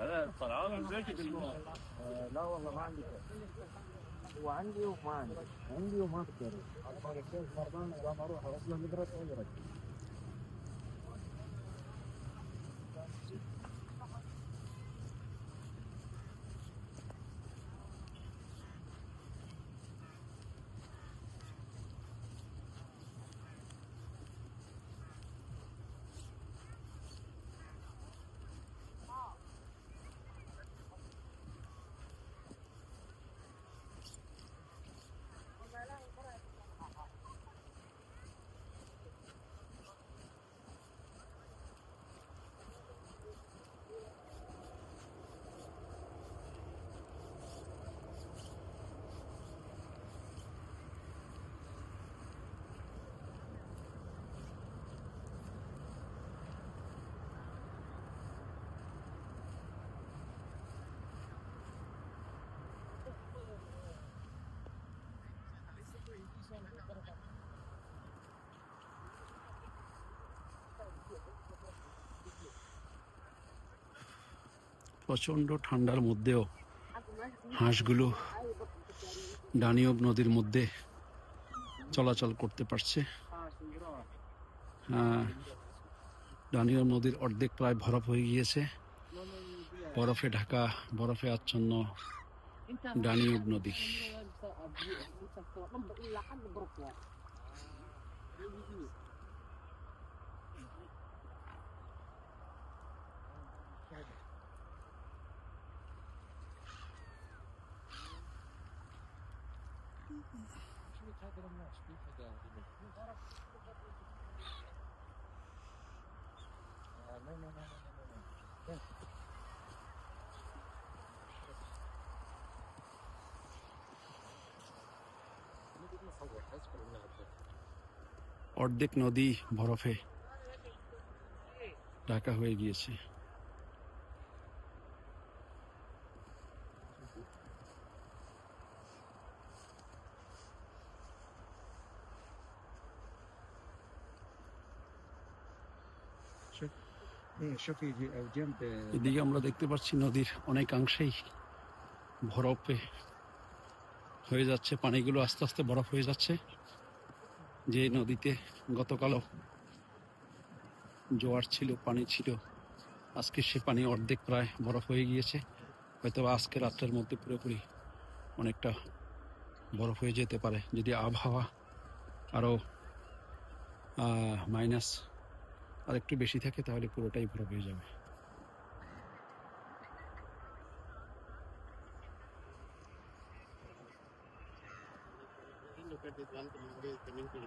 هذا طلعان انه لا والله ما عندي وعندي وما عندي عندي وما أقدر. مرضان لما أروح أصلا مدرسه ويرجع প্রচণ্ড ঠান্ডার মধ্যেও হাঁসগুলো ডানিয়ব নদীর মধ্যে চলাচল করতে পারছে। আহ, ডানিয়ব নদীর অর্ধেক প্রায় বরফ হয়ে গিয়েছে। বরফে ঢাকা বরফে আচ্ছন্ন ডানিয়ব নদী। অর্ধেক নদী বরফে ঢাকা হয়ে গিয়েছে এদিকে আমরা দেখতে পাচ্ছি নদীর অনেকাংশেই বরফে হয়ে যাচ্ছে, পানিগুলো আস্তে আস্তে বরফ হয়ে যাচ্ছে। যে নদীতে গতকালও জোয়ার ছিল, পানি ছিল, আজকে সে পানি অর্ধেক প্রায় বরফ হয়ে গিয়েছে। হয়তো আজকে রাত্রের মধ্যে পুরোপুরি অনেকটা বরফ হয়ে যেতে পারে। যদি আবহাওয়া আরও মাইনাস আর একটু বেশি থাকে তাহলে পুরোটাই বরফ হয়ে যাবে। Payment con